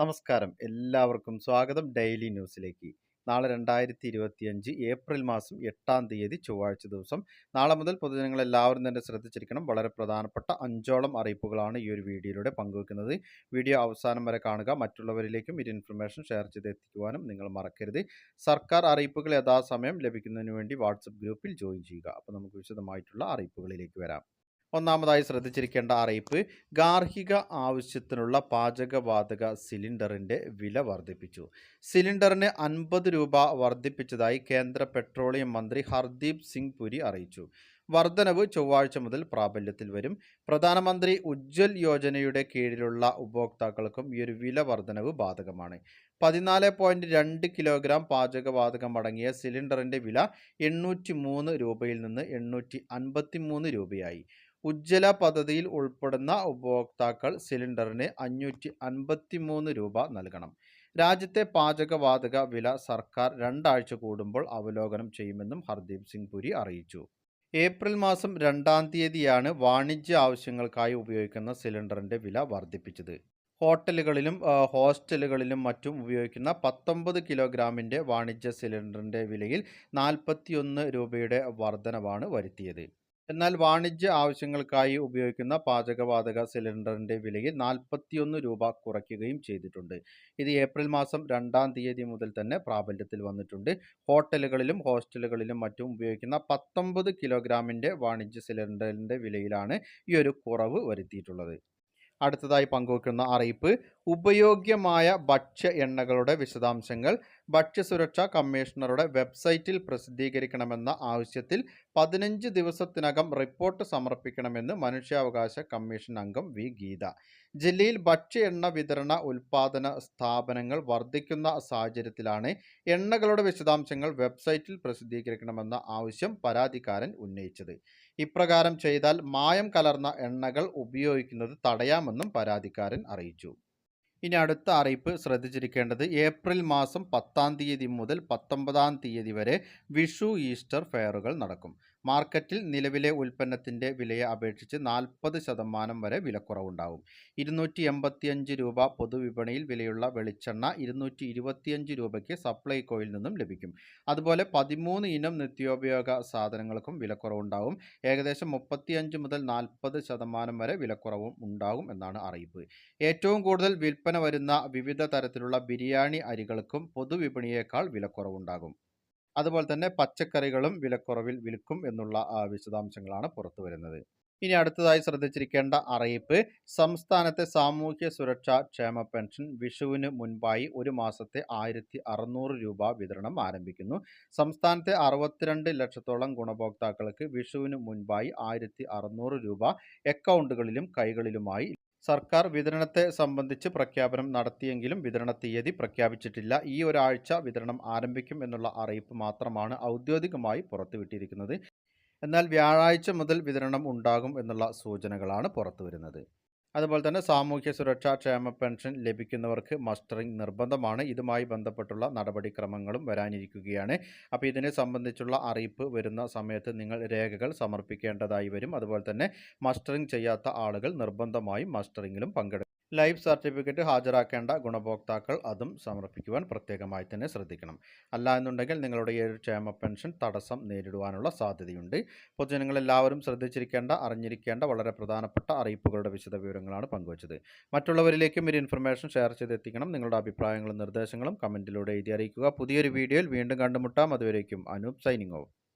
നമസ്കാരം. എല്ലാവർക്കും സ്വാഗതം ഡെയിലി ന്യൂസിലേക്ക്. നാളെ രണ്ടായിരത്തി ഇരുപത്തിയഞ്ച് ഏപ്രിൽ മാസം എട്ടാം തീയതി ചൊവ്വാഴ്ച ദിവസം. നാളെ മുതൽ പൊതുജനങ്ങൾ എല്ലാവരും തന്നെ ശ്രദ്ധിച്ചിരിക്കണം. വളരെ പ്രധാനപ്പെട്ട അഞ്ചോളം അറിയിപ്പുകളാണ് ഈ ഒരു വീഡിയോയിലൂടെ പങ്കുവെക്കുന്നത്. വീഡിയോ അവസാനം വരെ കാണുക. മറ്റുള്ളവരിലേക്കും ഇത് ഇൻഫർമേഷൻ ഷെയർ ചെയ്ത് എത്തിക്കുവാനും നിങ്ങൾ മറക്കരുത്. സർക്കാർ അറിയിപ്പുകൾ യഥാസമയം ലഭിക്കുന്നതിന് വേണ്ടി വാട്സപ്പ് ഗ്രൂപ്പിൽ ജോയിൻ ചെയ്യുക. അപ്പോൾ നമുക്ക് വിശദമായിട്ടുള്ള അറിയിപ്പുകളിലേക്ക് വരാം. ഒന്നാമതായി ശ്രദ്ധിച്ചിരിക്കേണ്ട അറിയിപ്പ് ഗാർഹിക ആവശ്യത്തിനുള്ള പാചകവാതക സിലിണ്ടറിന്റെ വില വർദ്ധിപ്പിച്ചു. സിലിണ്ടറിന് അൻപത് രൂപ വർദ്ധിപ്പിച്ചതായി കേന്ദ്ര പെട്രോളിയം മന്ത്രി ഹർദീപ് സിംഗ് പുരി അറിയിച്ചു. വർധനവ് ചൊവ്വാഴ്ച മുതൽ പ്രാബല്യത്തിൽ വരും. പ്രധാനമന്ത്രി ഉജ്ജ്വൽ യോജനയുടെ കീഴിലുള്ള ഉപഭോക്താക്കൾക്കും ഈ ഒരു വില വർധനവ് ബാധകമാണ്. പതിനാല് പോയിന്റ് രണ്ട് കിലോഗ്രാം പാചകവാതകം അടങ്ങിയ സിലിണ്ടറിന്റെ വില എണ്ണൂറ്റി മൂന്ന് രൂപയിൽ നിന്ന് എണ്ണൂറ്റി അൻപത്തി മൂന്ന് രൂപയായി. ഉജ്ജ്വല പദ്ധതിയിൽ ഉൾപ്പെടുന്ന ഉപഭോക്താക്കൾ സിലിണ്ടറിന് അഞ്ഞൂറ്റി അൻപത്തി മൂന്ന് രൂപ നൽകണം. രാജ്യത്തെ പാചകവാതക വില സർക്കാർ രണ്ടാഴ്ച കൂടുമ്പോൾ അവലോകനം ചെയ്യുമെന്നും ഹർദീപ് സിംഗ് പുരി അറിയിച്ചു. ഏപ്രിൽ മാസം രണ്ടാം തീയതിയാണ് വാണിജ്യ ആവശ്യങ്ങൾക്കായി ഉപയോഗിക്കുന്ന സിലിണ്ടറിന്റെ വില വർദ്ധിപ്പിച്ചത്. ഹോട്ടലുകളിലും ഹോസ്റ്റലുകളിലും മറ്റും ഉപയോഗിക്കുന്ന പത്തൊമ്പത് കിലോഗ്രാമിന്റെ വാണിജ്യ സിലിണ്ടറിന്റെ വിലയിൽ നാൽപ്പത്തിയൊന്ന് രൂപയുടെ വർധനവാണ് വരുത്തിയത്. എന്നാൽ വാണിജ്യ ആവശ്യങ്ങൾക്കായി ഉപയോഗിക്കുന്ന പാചകവാതക സിലിണ്ടറിന്റെ വിലയിൽ നാൽപ്പത്തിയൊന്ന് രൂപ കുറയ്ക്കുകയും ചെയ്തിട്ടുണ്ട്. ഇത് ഏപ്രിൽ മാസം രണ്ടാം തീയതി മുതൽ തന്നെ പ്രാബല്യത്തിൽ വന്നിട്ടുണ്ട്. ഹോട്ടലുകളിലും ഹോസ്റ്റലുകളിലും മറ്റും ഉപയോഗിക്കുന്ന പത്തൊമ്പത് കിലോഗ്രാമിന്റെ വാണിജ്യ സിലിണ്ടറിന്റെ വിലയിലാണ് ഈ ഒരു കുറവ് വരുത്തിയിട്ടുള്ളത്. അടുത്തതായി പങ്കുവയ്ക്കുന്ന അറിയിപ്പ് ഉപയോഗ്യമായ ഭക്ഷ്യ എണ്ണകളുടെ വിശദാംശങ്ങൾ ഭക്ഷ്യസുരക്ഷാ കമ്മീഷണറുടെ വെബ്സൈറ്റിൽ പ്രസിദ്ധീകരിക്കണമെന്ന ആവശ്യത്തിൽ പതിനഞ്ച് ദിവസത്തിനകം റിപ്പോർട്ട് സമർപ്പിക്കണമെന്ന് മനുഷ്യാവകാശ കമ്മീഷൻ അംഗം വി. ഗീത. ജില്ലയിൽ ഭക്ഷ്യ എണ്ണ വിതരണ ഉൽപാദന സ്ഥാപനങ്ങൾ വർദ്ധിക്കുന്ന സാഹചര്യത്തിലാണ് എണ്ണകളുടെ വിശദാംശങ്ങൾ വെബ്സൈറ്റിൽ പ്രസിദ്ധീകരിക്കണമെന്ന ആവശ്യം പരാതിക്കാരൻ ഉന്നയിച്ചത്. ഇപ്രകാരം ചെയ്താൽ മായം കലർന്ന എണ്ണകൾ ഉപയോഗിക്കുന്നത് തടയാമെന്നും പരാതിക്കാരൻ അറിയിച്ചു. ഇനി അടുത്ത അറിയിപ്പ് ശ്രദ്ധിച്ചിരിക്കേണ്ടത് ഏപ്രിൽ മാസം പത്താം തീയതി മുതൽ പത്തൊമ്പതാം തീയതി വരെ വിഷു ഈസ്റ്റർ ഫെയറുകൾ നടക്കും. മാർക്കറ്റിൽ നിലവിലെ ഉൽപ്പന്നത്തിന്റെ വിലയെ അപേക്ഷിച്ച് നാൽപ്പത് ശതമാനം വരെ വിലക്കുറവുണ്ടാവും. ഇരുന്നൂറ്റി എൺപത്തിയഞ്ച് രൂപ പൊതുവിപണിയിൽ വിലയുള്ള വെളിച്ചെണ്ണ ഇരുന്നൂറ്റി ഇരുപത്തിയഞ്ച് രൂപയ്ക്ക് സപ്ലൈകോയിൽ നിന്നും ലഭിക്കും. അതുപോലെ പതിമൂന്ന് ഇനം നിത്യോപയോഗ സാധനങ്ങൾക്കും വിലക്കുറവുണ്ടാവും. ഏകദേശം മുപ്പത്തിയഞ്ച് മുതൽ നാൽപ്പത് ശതമാനം വരെ വിലക്കുറവും ഉണ്ടാകും എന്നാണ് അറിയിപ്പ്. ഏറ്റവും കൂടുതൽ വിൽപ്പന വരുന്ന വിവിധ തരത്തിലുള്ള ബിരിയാണി അരികൾക്കും പൊതുവിപണിയേക്കാൾ വിലക്കുറവുണ്ടാകും. അതുപോലെ തന്നെ പച്ചക്കറികളും വിലക്കുറവിൽ വിൽക്കും എന്നുള്ള വിശദാംശങ്ങളാണ് പുറത്തു വരുന്നത്. ഇനി അടുത്തതായി ശ്രദ്ധിച്ചിരിക്കേണ്ട അറിയിപ്പ് സംസ്ഥാനത്തെ സാമൂഹ്യ സുരക്ഷാ ക്ഷേമ പെൻഷൻ വിഷുവിന് മുൻപായി ഒരു മാസത്തെ ആയിരത്തി അറുന്നൂറ് രൂപ വിതരണം ആരംഭിക്കുന്നു. സംസ്ഥാനത്തെ അറുപത്തിരണ്ട് ലക്ഷത്തോളം ഗുണഭോക്താക്കൾക്ക് വിഷുവിന് മുൻപായി ആയിരത്തി അറുന്നൂറ് രൂപ അക്കൗണ്ടുകളിലും കൈകളിലുമായി സർക്കാർ വിതരണത്തെ സംബന്ധിച്ച് പ്രഖ്യാപനം നടത്തിയെങ്കിലും വിതരണ തീയതി പ്രഖ്യാപിച്ചിട്ടില്ല. ഈ ഒരാഴ്ച വിതരണം ആരംഭിക്കും എന്നുള്ള അറിയിപ്പ് മാത്രമാണ് ഔദ്യോഗികമായി പുറത്തുവിട്ടിരിക്കുന്നത്. എന്നാൽ വ്യാഴാഴ്ച മുതൽ വിതരണം ഉണ്ടാകും എന്നുള്ള സൂചനകളാണ് പുറത്തുവരുന്നത്. അതുപോലെ തന്നെ സാമൂഹ്യ സുരക്ഷാ ക്ഷേമ പെൻഷൻ ലഭിക്കുന്നവർക്ക് മസ്റ്ററിംഗ് നിർബന്ധമാണ്. ഇതുമായി ബന്ധപ്പെട്ടുള്ള നടപടിക്രമങ്ങളും വരാനിരിക്കുകയാണ്. അപ്പോൾ ഇതിനെ സംബന്ധിച്ചുള്ള അറിയിപ്പ് വരുന്ന സമയത്ത് നിങ്ങൾ രേഖകൾ സമർപ്പിക്കേണ്ടതായി വരും. അതുപോലെ തന്നെ മസ്റ്ററിംഗ് ചെയ്യാത്ത ആളുകൾ നിർബന്ധമായും മസ്റ്ററിങ്ങിലും പങ്കെടുക്കും ലൈഫ് സർട്ടിഫിക്കറ്റ് ഹാജരാക്കേണ്ട ഗുണഭോക്താക്കൾ അതും സമർപ്പിക്കുവാൻ പ്രത്യേകമായി തന്നെ ശ്രദ്ധിക്കണം. അല്ല എന്നുണ്ടെങ്കിൽ നിങ്ങളുടെ ഈ ക്ഷേമ പെൻഷൻ തടസ്സം നേരിടുവാനുള്ള സാധ്യതയുണ്ട്. പൊതുജനങ്ങൾ എല്ലാവരും ശ്രദ്ധിച്ചിരിക്കേണ്ട അറിഞ്ഞിരിക്കേണ്ട വളരെ പ്രധാനപ്പെട്ട അറിയിപ്പുകളുടെ വിശദ വിവരങ്ങളാണ് പങ്കുവച്ചത്. മറ്റുള്ളവരിലേക്കും ഒരു ഇൻഫർമേഷൻ ഷെയർ ചെയ്തെത്തിക്കണം. നിങ്ങളുടെ അഭിപ്രായങ്ങളും നിർദ്ദേശങ്ങളും കമന്റിലൂടെ എഴുതി അറിയിക്കുക. പുതിയൊരു വീഡിയോയിൽ വീണ്ടും കണ്ടുമുട്ടാം. അതുവരേക്കും അനൂപ് സൈനിങ് ഓഫ്.